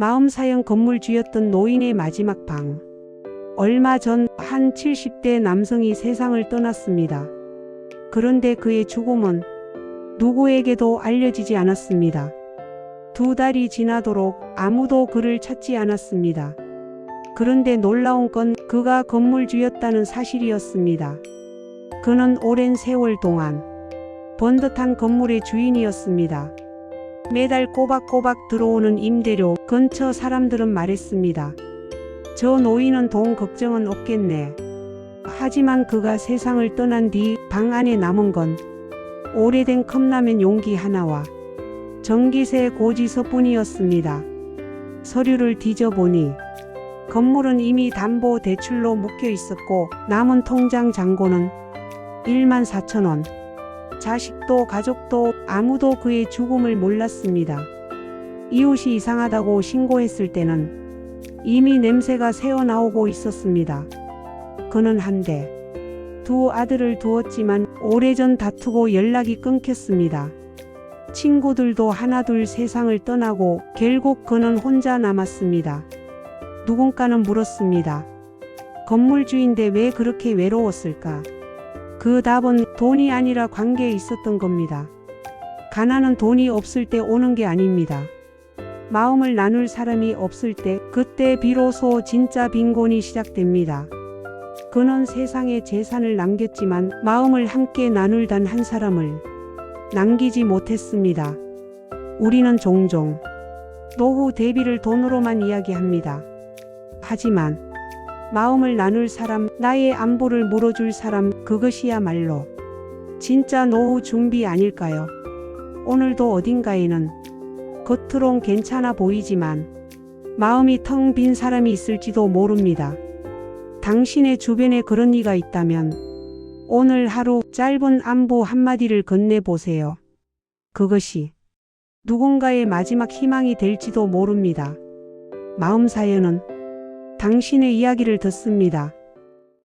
마음사형 건물주였던 노인의 마지막 방. 얼마 전 한 70대 남성이 세상을 떠났습니다. 그런데 그의 죽음은 누구에게도 알려지지 않았습니다. 두 달이 지나도록 아무도 그를 찾지 않았습니다. 그런데 놀라운 건 그가 건물주였다는 사실이었습니다. 그는 오랜 세월 동안 번듯한 건물의 주인이었습니다. 매달 꼬박꼬박 들어오는 임대료 근처 사람들은 말했습니다. 저 노인은 돈 걱정은 없겠네. 하지만 그가 세상을 떠난 뒤 방 안에 남은 건 오래된 컵라면 용기 하나와 전기세 고지서뿐이었습니다. 서류를 뒤져보니 건물은 이미 담보 대출로 묶여 있었고 남은 통장 잔고는 1만 4천 원. 자식도 가족도 아무도 그의 죽음을 몰랐습니다. 이웃이 이상하다고 신고했을 때는 이미 냄새가 새어나오고 있었습니다. 그는 한데 두 아들을 두었지만 오래전 다투고 연락이 끊겼습니다. 친구들도 하나둘 세상을 떠나고 결국 그는 혼자 남았습니다. 누군가는 물었습니다. 건물주인데 왜 그렇게 외로웠을까? 그 답은 돈이 아니라 관계에 있었던 겁니다. 가난은 돈이 없을 때 오는 게 아닙니다. 마음을 나눌 사람이 없을 때 그때 비로소 진짜 빈곤이 시작됩니다. 그는 세상에 재산을 남겼지만 마음을 함께 나눌 단 한 사람을 남기지 못했습니다. 우리는 종종 노후 대비를 돈으로만 이야기합니다. 하지만 마음을 나눌 사람, 나의 안부를 물어줄 사람, 그것이야말로 진짜 노후 준비 아닐까요? 오늘도 어딘가에는 겉으론 괜찮아 보이지만 마음이 텅 빈 사람이 있을지도 모릅니다. 당신의 주변에 그런 이가 있다면 오늘 하루 짧은 안부 한마디를 건네보세요. 그것이 누군가의 마지막 희망이 될지도 모릅니다. 마음 사연은 당신의 이야기를 듣습니다.